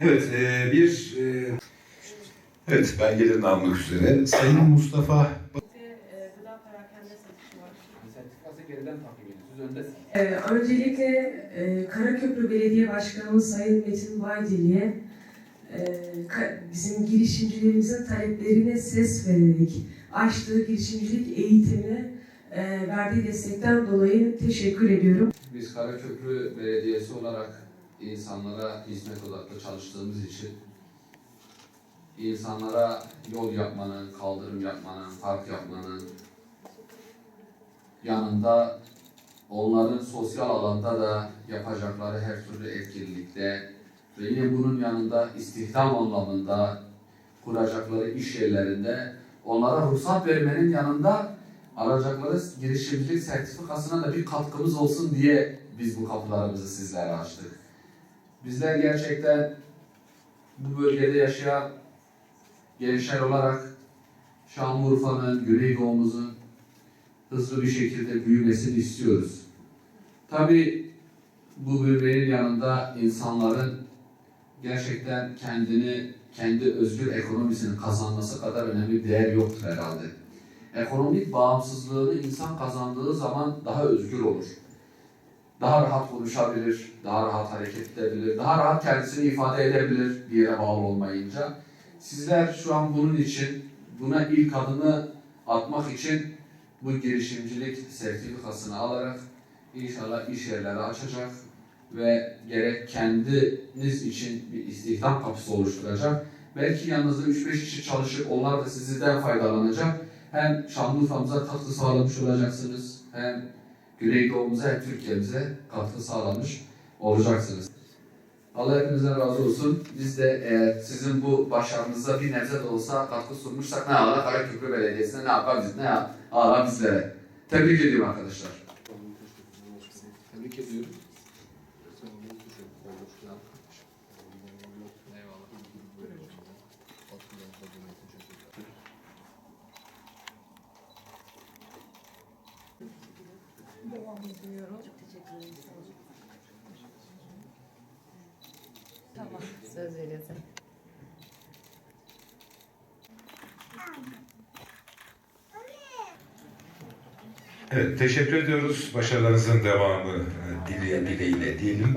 Evet, e, bir... e, evet, belgeleri namlılık üzere. Sayın Mustafa. Ee, öncelikle e, Karaköprü Belediye Başkanımız Sayın Metin Baydili'ye e, bizim girişimcilerimizin taleplerine ses vererek açtığı girişimcilik eğitimine verdiği destekten dolayı teşekkür ediyorum. Biz Karaköprü Belediyesi olarak insanlara hizmet odaklı çalıştığımız için insanlara yol yapmanın, kaldırım yapmanın, park yapmanın yanında onların sosyal alanda da yapacakları her türlü etkinlikte ve yine bunun yanında istihdam anlamında kuracakları iş yerlerinde onlara ruhsat vermenin yanında alacakları girişimcilik sertifikasına da bir katkımız olsun diye biz bu kapılarımızı sizlere açtık. Bizler gerçekten bu bölgede yaşayan gençler olarak Şanlıurfa'nın, Güneydoğumuzun hızlı bir şekilde büyümesini istiyoruz. Tabii bu büyümenin yanında insanların gerçekten kendini, kendi özgür ekonomisini kazanması kadar önemli bir değer yoktur herhalde ekonomik bağımsızlığını insan kazandığı zaman daha özgür olur. Daha rahat konuşabilir, daha rahat hareket edebilir, daha rahat kendisini ifade edebilir bir yere bağlı olmayınca. Sizler şu an bunun için, buna ilk adımı atmak için bu girişimcilik sertifikasını alarak inşallah iş yerleri açacak ve gerek kendiniz için bir istihdam kapısı oluşturacak. Belki yanınızda 3-5 kişi çalışıp onlar da sizden faydalanacak hem Şanlıurfa'mıza katkı sağlamış olacaksınız, hem Güneydoğumuza hem Türkiye'mize katkı sağlamış olacaksınız. Allah hepinizden razı olsun. Biz de eğer sizin bu başarınıza bir nebze de olsa katkı sunmuşsak ne ala Karaköprü Belediyesi'ne ne yapar biz, ne ala bizlere. Tebrik ediyorum arkadaşlar. Tebrik ediyorum. Devam ediyorum. Çok teşekkür ederim. Tamam, söz veriyorsun. Evet, teşekkür ediyoruz. Başarılarınızın devamı e, dile, dileğiyle diyelim.